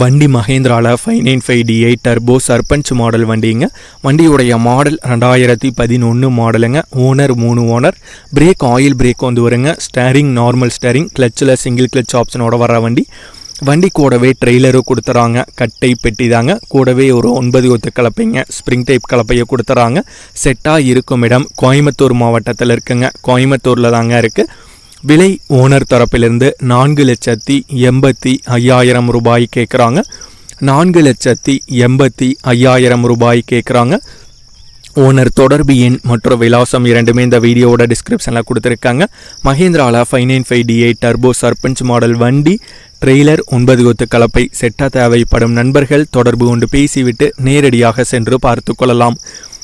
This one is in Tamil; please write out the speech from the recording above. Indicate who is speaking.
Speaker 1: வண்டி மகேந்திராவில் five nine five D eight turbo Sarpanch model வண்டிங்க. வண்டியுடைய மாடல் ரெண்டாயிரத்தி பதினொன்று மாடலுங்க ஓனர் மூணு ஓனர் பிரேக் ஆயில் பிரேக் வந்து வருங்க. ஸ்டேரிங் நார்மல் ஸ்டேரிங் கிளச்சில் சிங்கிள் கிளச் ஆப்ஷனோட வர வண்டி. வண்டி கூடவே ட்ரெய்லரும் கொடுத்துறாங்க. கட்டை பெட்டி தாங்க கூடவே ஒரு ஒன்பது ஒத்து கலப்பைங்க. ஸ்ப்ரிங் டைப் கலப்பையை கொடுத்துறாங்க. செட்டாக இருக்கும் இடம் கோயம்புத்தூர் மாவட்டத்தில் இருக்குங்க. கோயம்புத்தூரில் தாங்க இருக்குது விலை ஓனர் தரப்பிலிருந்து நான்கு லட்சத்தி எண்பத்தி ஐயாயிரம் ரூபாய் கேட்குறாங்க நான்கு லட்சத்தி எண்பத்தி ஐயாயிரம் ரூபாய் கேட்குறாங்க ஓனர் தொடர்பு எண் மற்றும் விலாசம் இரண்டுமே இந்த வீடியோவோட டிஸ்கிரிப்ஷனில் கொடுத்துருக்காங்க. மஹேந்திராவில் five nine five D eight turbo Sarpanch model வண்டி ட்ரெய்லர் ஒன்பது கொத்து கலப்பை செட்டாக தேவைப்படும் நண்பர்கள் தொடர்பு கொண்டு பேசிவிட்டு நேரடியாக சென்று பார்த்து கொள்ளலாம்.